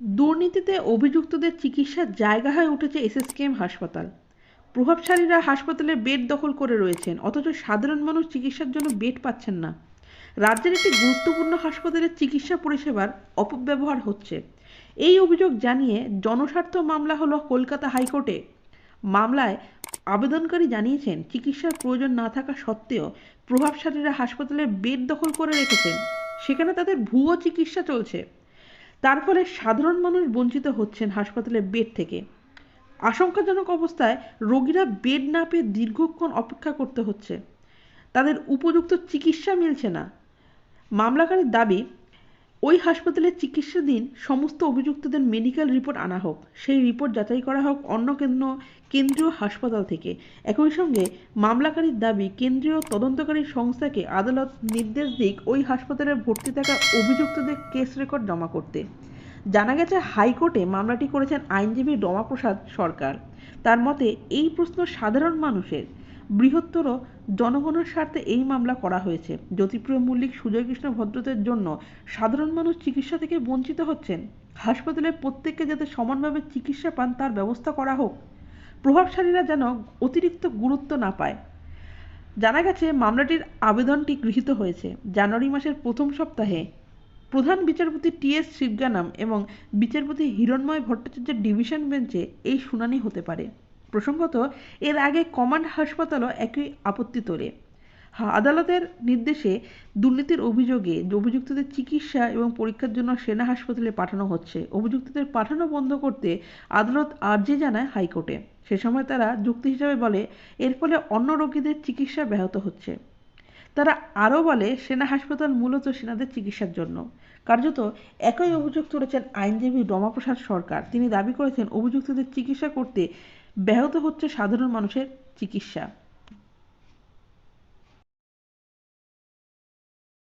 দুর্নীতিতে অভিযুক্তদের চিকিৎসার জায়গা হয়ে উঠেছে এসএসকেএম হাসপাতাল। প্রভাবশালীরা হাসপাতালে বেড দখল করে রয়েছেন, অথচ সাধারণ মানুষ চিকিৎসার জন্য বেড পাচ্ছেন না। রাজ্যের একটি গুরুত্বপূর্ণ হাসপাতালের চিকিৎসা পরিষেবার অপব্যবহার হচ্ছে। এই অভিযোগ জানিয়ে জনস্বার্থ মামলা হলো কলকাতা হাইকোর্টে। মামলায় আবেদনকারী জানিয়েছেন, চিকিৎসার প্রয়োজন না থাকা সত্ত্বেও প্রভাবশালীরা হাসপাতালে বেড দখল করে রেখেছেন। সেখানে তাদের ভুয়ো চিকিৎসা চলছে। তার ফলে সাধারণ মানুষ বঞ্চিত হচ্ছেন হাসপাতালে বেড থেকে। আশঙ্কাজনক অবস্থায় রোগীরা বেড না পেয়ে দীর্ঘক্ষণ অপেক্ষা করতে হচ্ছে। তাদের উপযুক্ত চিকিৎসা মিলছে না। মামলাকারীর দাবি ওই হাসপাতালে চিকিৎসাধীন সমস্ত অভিযুক্তদের মেডিকেল রিপোর্ট আনা হোক। সেই রিপোর্ট যাচাই করা হোক অন্য কেন্দ্র, কেন্দ্রীয় হাসপাতাল থেকে। একই সঙ্গে মামলাকারীর দাবি, কেন্দ্রীয় তদন্তকারী সংস্থাকে আদালত নির্দেশ দিক ওই হাসপাতালে ভর্তি থাকা অভিযুক্তদের কেস রেকর্ড জমা করতে। জানা গেছে, হাইকোর্টে মামলাটি করেছেন আইনজীবী রমাপ্রসাদ সরকার। তার মতে, এই প্রশ্ন সাধারণ মানুষের। বৃহত্তর জনগণের স্বার্থে এই মামলা করা হয়েছে। জ্যোতিপ্রিয় মল্লিক, সুজয় কৃষ্ণ ভদ্রতের জন্য সাধারণ মানুষ চিকিৎসা থেকে বঞ্চিত হচ্ছেন। হাসপাতালে প্রত্যেককে যাতে সমানভাবে চিকিৎসা পান, তার ব্যবস্থা করা হোক। প্রভাবশালীরা যেন অতিরিক্ত গুরুত্ব না পায়। জানা গেছে, মামলাটির আবেদনটি গৃহীত হয়েছে জানুয়ারি মাসের প্রথম সপ্তাহে। প্রধান বিচারপতি টি এস শিবগানাম এবং বিচারপতি হিরণময় ভট্টাচার্যের ডিভিশন বেঞ্চে এই শুনানি হতে পারে। প্রসঙ্গত, এর আগে কমান্ড হাসপাতালও একই আপত্তি তোলে। আদালতের নির্দেশে দুর্নীতির অভিযোগে অভিযুক্তদের চিকিৎসা এবং পরীক্ষার জন্য সেনা হাসপাতালে পাঠানো হচ্ছে। অভিযুক্তদের পাঠানো বন্ধ করতে আদালত আর্জি জানায় হাইকোর্টে। সে সময় তারা যুক্তি হিসাবে বলে, এর ফলে অন্য রোগীদের চিকিৎসা ব্যাহত হচ্ছে। তারা আরও বলে, সেনা হাসপাতাল মূলত সেনাদের চিকিৎসার জন্য। কার্যত একই অভিযোগ তুলেছেন আইনজীবী রমাপ্রসাদ সরকার। তিনি দাবি করেছেন, অভিযুক্তদের চিকিৎসা করতে ব্যাহত হচ্ছে সাধারণ মানুষের চিকিৎসা।